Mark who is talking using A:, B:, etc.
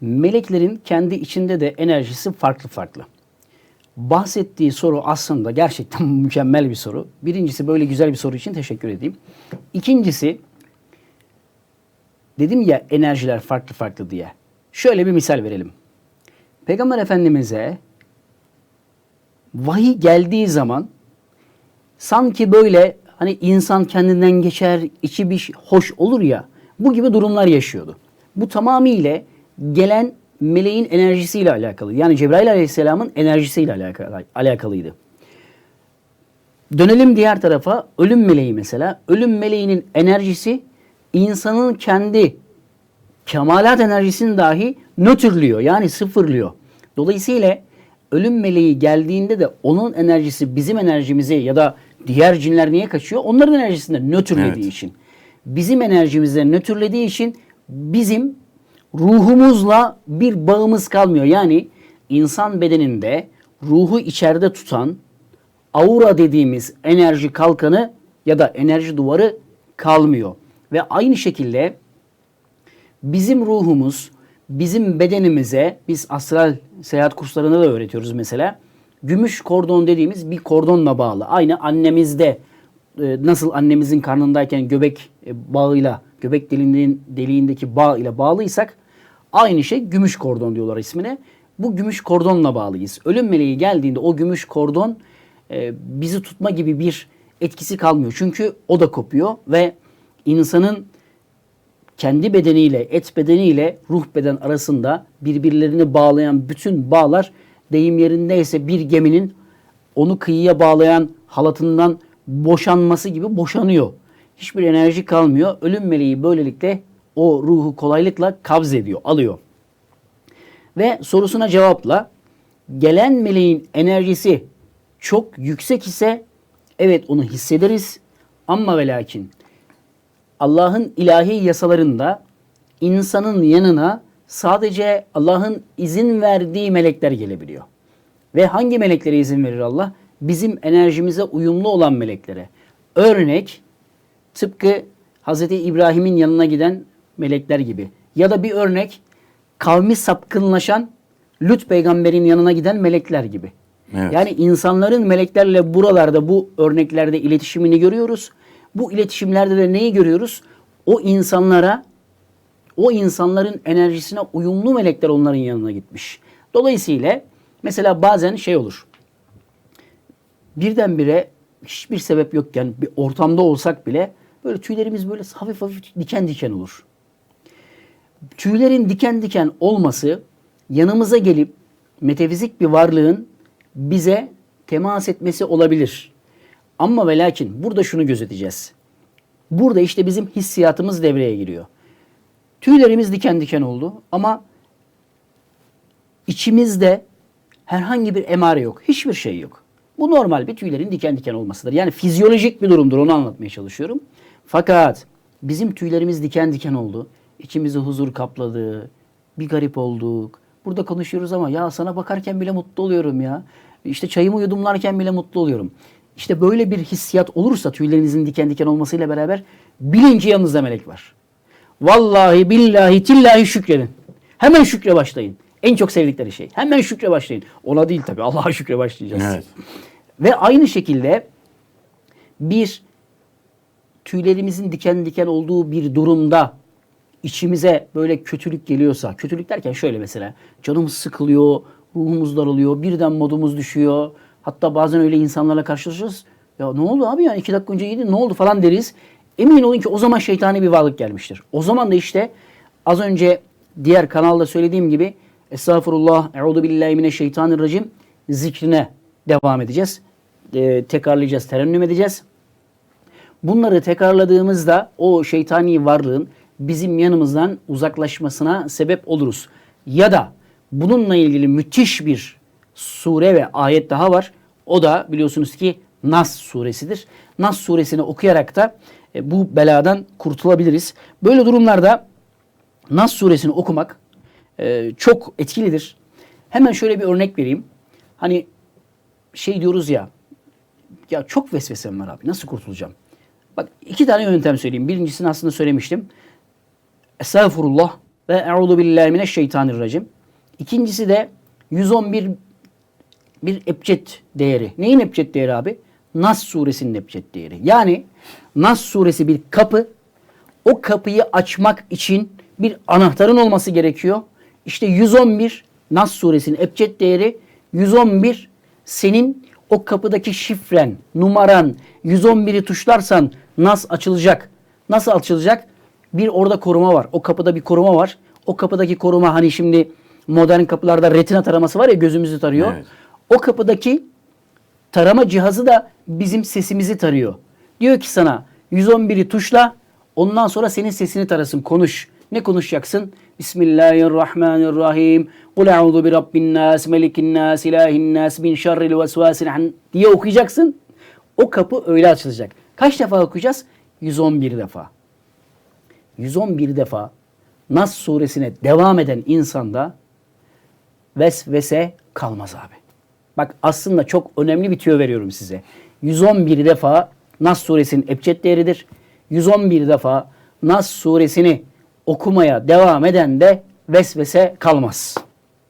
A: Meleklerin kendi içinde de enerjisi farklı farklı. Bahsettiği soru aslında gerçekten mükemmel bir soru. Birincisi böyle güzel bir soru için teşekkür edeyim. İkincisi dedim ya enerjiler farklı farklı diye. Şöyle bir misal verelim. Peygamber Efendimiz'e vahiy geldiği zaman sanki böyle hani insan kendinden geçer, içi bir hoş olur ya bu gibi durumlar yaşıyordu. Bu tamamıyla gelen meleğin enerjisiyle alakalı. Yani Cebrail Aleyhisselam'ın enerjisiyle alakalı, alakalıydı. Dönelim diğer tarafa. Ölüm meleği mesela. Ölüm meleğinin enerjisi insanın kendi kemalat enerjisini dahi nötrlüyor. Yani sıfırlıyor. Dolayısıyla ölüm meleği geldiğinde de onun enerjisi bizim enerjimizi ya da diğer cinler niye kaçıyor? Onların enerjisini nötrlediği
B: Evet.
A: için. Bizim enerjimizde nötrlediği için bizim ruhumuzla bir bağımız kalmıyor. Yani insan bedeninde ruhu içeride tutan aura dediğimiz enerji kalkanı ya da enerji duvarı kalmıyor. Ve aynı şekilde bizim ruhumuz bizim bedenimize biz astral seyahat kurslarında da öğretiyoruz mesela. Gümüş kordon dediğimiz bir kordonla bağlı. Aynı annemizde e, nasıl annemizin karnındayken göbek e, bağıyla göbek deliğinin, deliğindeki bağ ile bağlıysak aynı şey gümüş kordon diyorlar ismine. Bu gümüş kordonla bağlıyız. Ölüm meleği geldiğinde o gümüş kordon e, bizi tutma gibi bir etkisi kalmıyor. Çünkü o da kopuyor ve insanın kendi bedeniyle, et bedeniyle ruh beden arasında birbirlerini bağlayan bütün bağlar deyim yerindeyse bir geminin onu kıyıya bağlayan halatından boşanması gibi boşanıyor. Hiçbir enerji kalmıyor. Ölüm meleği böylelikle o ruhu kolaylıkla kabz ediyor, alıyor. Ve sorusuna cevapla gelen meleğin enerjisi çok yüksek ise evet onu hissederiz ama ve lakin Allah'ın ilahi yasalarında insanın yanına sadece Allah'ın izin verdiği melekler gelebiliyor. Ve hangi meleklere izin verir Allah? Bizim enerjimize uyumlu olan meleklere. Örnek tıpkı Hz. İbrahim'in yanına giden melekler gibi. Ya da bir örnek kavmi sapkınlaşan Lut peygamberin yanına giden melekler gibi.
B: Evet.
A: Yani insanların meleklerle buralarda bu örneklerde iletişimini görüyoruz. Bu iletişimlerde de neyi görüyoruz? O insanlara o insanların enerjisine uyumlu melekler onların yanına gitmiş. Dolayısıyla mesela bazen şey olur. Birdenbire hiçbir sebep yokken bir ortamda olsak bile böyle tüylerimiz böyle hafif hafif diken diken olur. Tüylerin diken diken olması yanımıza gelip metafizik bir varlığın bize temas etmesi olabilir. Ama ve lakin burada şunu gözeteceğiz. Burada işte bizim hissiyatımız devreye giriyor. Tüylerimiz diken diken oldu ama içimizde herhangi bir emare yok. Hiçbir şey yok. Bu normal bir tüylerin diken diken olmasıdır. Yani fizyolojik bir durumdur onu anlatmaya çalışıyorum. Fakat bizim tüylerimiz diken diken oldu. İçimizi huzur kapladı. Bir garip olduk. Burada konuşuyoruz ama ya sana bakarken bile mutlu oluyorum ya. İşte çayımı yudumlarken bile mutlu oluyorum. İşte böyle bir hissiyat olursa tüylerinizin diken diken olmasıyla beraber bilin ki yanınızda melek var. Vallahi billahi tillahi şükredin. Hemen şükre başlayın. En çok sevdikleri şey. Hemen şükre başlayın. Ona değil tabii. Allah'a şükre başlayacağız.
B: Evet.
A: Ve aynı şekilde bir tüylerimizin diken diken olduğu bir durumda içimize böyle kötülük geliyorsa, kötülük derken şöyle mesela canımız sıkılıyor, ruhumuz daralıyor, birden modumuz düşüyor. Hatta bazen öyle insanlarla karşılaşırız. Ya ne oldu abi ya iki dakika önce iyiydin ne oldu falan deriz. Emin olun ki o zaman şeytani bir varlık gelmiştir. O zaman da işte az önce diğer kanalda söylediğim gibi Estağfurullah, Euzu billahi mineşşeytanirracim zikrine devam edeceğiz. Ee, tekrarlayacağız, terennüm edeceğiz. Bunları tekrarladığımızda o şeytani varlığın bizim yanımızdan uzaklaşmasına sebep oluruz. Ya da bununla ilgili müthiş bir sure ve ayet daha var. O da biliyorsunuz ki Nas suresidir. Nas suresini okuyarak da e, bu beladan kurtulabiliriz. Böyle durumlarda Nas suresini okumak e, çok etkilidir. Hemen şöyle bir örnek vereyim. Hani şey diyoruz ya, ya çok vesvesem var abi nasıl kurtulacağım? Bak iki tane yöntem söyleyeyim. Birincisini aslında söylemiştim. Estağfurullah ve Euzu billahi mineşşeytanirracim. İkincisi de 111 bir ebced değeri. Neyin ebced değeri abi? Nas suresinin ebced değeri. Yani Nas suresi bir kapı. O kapıyı açmak için bir anahtarın olması gerekiyor. İşte 111 Nas suresinin ebced değeri 111 senin o kapıdaki şifren, numaran 111'i tuşlarsan Nas açılacak. Nasıl açılacak? Bir orada koruma var. O kapıda bir koruma var. O kapıdaki koruma hani şimdi modern kapılarda retina taraması var ya gözümüzü tarıyor.
B: Evet.
A: O kapıdaki tarama cihazı da bizim sesimizi tarıyor. Diyor ki sana 111'i tuşla ondan sonra senin sesini tarasın konuş. Ne konuşacaksın? Bismillahirrahmanirrahim. Kul a'udhu bi rabbin nas, melikin nas, ilahin nas, min şerril vesvasil han diye okuyacaksın. O kapı öyle açılacak. Kaç defa okuyacağız? 111 defa. 111 defa Nas suresine devam eden insanda vesvese kalmaz abi. Bak aslında çok önemli bir tüyo veriyorum size. 111 defa Nas suresinin ebced değeridir. 111 defa Nas suresini okumaya devam eden de vesvese kalmaz.